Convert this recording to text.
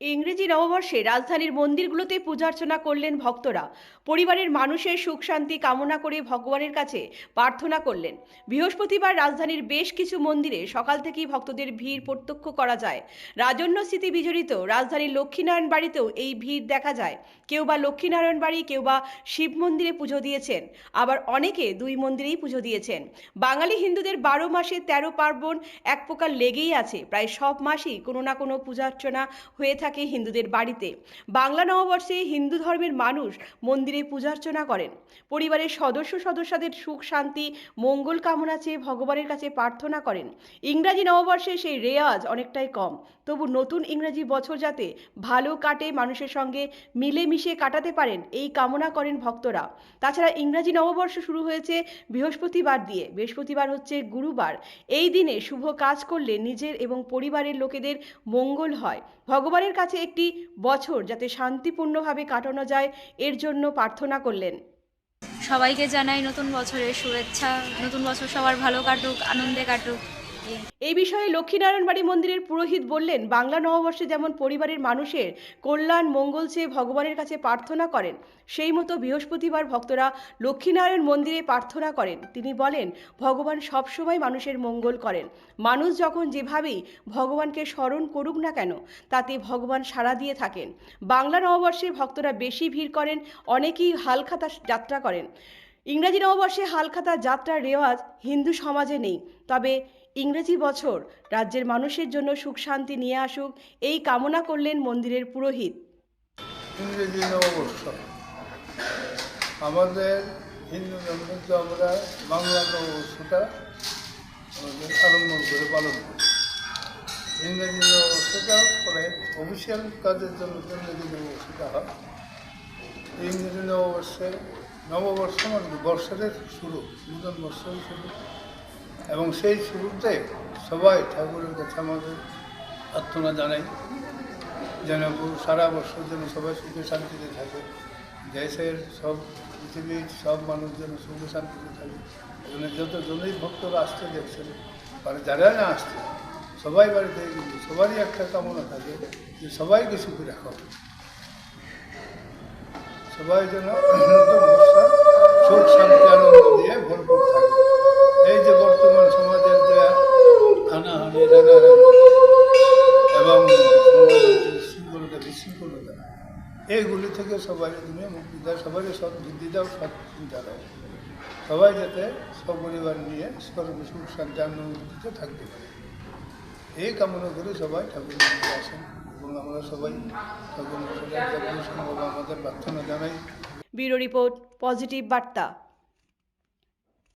ইংরেজি নববর্ষে রাজধানীর মন্দিরগুলোতে পূজার্চনা করলেন ভক্তরা। পরিবারের মানুষের সুখ, শান্তি কামনা করে ভগবানের কাছে প্রার্থনা করলেন। বৃহস্পতিবার রাজধানীর বেশ কিছু মন্দিরে সকাল থেকেই ভক্তদের ভিড় প্রত্যক্ষ করা যায়। রাজন্য স্মৃতি বিজড়িত রাজধানীর লক্ষ্মীনারায়ণ বাড়িতেও এই ভিড় দেখা যায়। কেউ বা লক্ষ্মীনারায়ণ বাড়ি, কেউ বা শিব মন্দিরে পুজো দিয়েছেন। আবার অনেকে দুই মন্দিরেই পুজো দিয়েছেন। বাঙালি হিন্দুদের বারো মাসে তেরো পার্বণ এক প্রকার লেগেই আছে। প্রায় সব মাসেই কোনো না কোনো পূজার্চনা হয়ে থাকে। হিন্দুদের বাড়িতে। বাংলা নববর্ষে হিন্দু ধর্মের মানুষ মন্দিরে পূজার্চনা করেন। পরিবারের সদস্য সদস্যদের সুখ, শান্তি, মঙ্গল কামনা চেয়ে ভগবানের কাছে প্রার্থনা করেন। ইংরাজি নববর্ষে সেই রেয়াজ অনেকটাই কম। তবু নতুন ইংরাজি বছর যাতে ভালো কাটে, মানুষের সঙ্গে মিলেমিশে কাটাতে পারেন, এই কামনা করেন ভক্তরা। তাছাড়া ইংরাজি নববর্ষ শুরু হয়েছে বৃহস্পতিবার দিয়ে। বৃহস্পতিবার হচ্ছে গুরুবার। এই দিনে শুভ কাজ করলে নিজের এবং পরিবারের লোকেদের মঙ্গল হয়। ভগবানের কাছে একটি বছর যাতে শান্তিপূর্ণভাবে কাটানো যায়, এর জন্য প্রার্থনা করলেন। সবাইকে জানাই নতুন বছরের শুভেচ্ছা, নতুন বছর সবার ভালো কাটুক, আনন্দে কাটুক। এই বিষয়ে লক্ষ্মীনারায়ণ বাড়ি মন্দিরের পুরোহিত বললেন, বাংলা নববর্ষে যেমন পরিবারের মানুষের কল্যাণ, মঙ্গল চেয়ে ভগবানের কাছে প্রার্থনা করেন, সেই মতো বৃহস্পতিবার ভক্তরা লক্ষ্মীনারায়ণ মন্দিরে প্রার্থনা করেন। তিনি বলেন, ভগবান সবসময় মানুষের মঙ্গল করেন। মানুষ যখন যেভাবেই ভগবানকে স্মরণ করুক না কেন, তাতে ভগবান সাড়া দিয়ে থাকেন। বাংলা নববর্ষে ভক্তরা বেশি ভিড় করেন, অনেকেই হালখাতা যাত্রা করেন। ইংরেজি নববর্ষে হালখাতা যাত্রার রেওয়াজ হিন্দু সমাজে নেই। তবে ইংরেজি বছর রাজ্যের মানুষের জন্য সুখ শান্তি নিয়ে আসুক, এই কামনা করলেন মন্দিরের পুরোহিত। ইংরেজি নববর্ষ। আমাদের হিন্দু ধর্মে তো আমরা বাংলা নববর্ষটা আমাদের আরম্ভ করে, পালন করি। ইংরেজি নববর্ষটা পরে অফিসিয়াল কাজের জন্য ইংরেজি নববর্ষটা হয়। ইংরেজি নববর্ষে নববর্ষ মানে বর্ষের শুরু, নূতন বর্ষের শুরু। এবং সেই শুরুতে সবাই ঠাকুরের কাছে আমাদের প্রার্থনা জানাই, যেন সারা বছর যেন সবাই সুখে শান্তিতে থাকে। দেশের সব পৃথিবীর সব মানুষ যেন সুখে শান্তিতে থাকে। এখানে যত জনই ভক্তরা আসতে দেখছেন মানে যারা না আসছে, সবাই বাড়িতে কিন্তু সবারই একটা কামনা থাকে যে সবাইকে সুখে রাখা। সবাই যেন সুখ, শান্তি, আনন্দ দিয়ে ভরপুর থাকে। এই যে বর্তমান সমাজের যে হানাহানি, রাগারাগি, এবং শৃঙ্খলতা, বিশৃঙ্খলতা, এইগুলি থেকে সবাই তুমি মুক্তি দাও, সবাইকে সৎ বুদ্ধি দাও, সৎ চিন্তা দাও। সবাই যাতে সপরিবার নিয়ে সর্ব সুখ, শান্তি আনন্দিত থাকতে পারে। এই কামনা করে সবাই ঠাকুর আসেন এবং আমরা সবাই ঠাকুর আমাদের প্রার্থনা জানাই। ব্যুরো রিপোর্ট পজিটিভ বার্তা।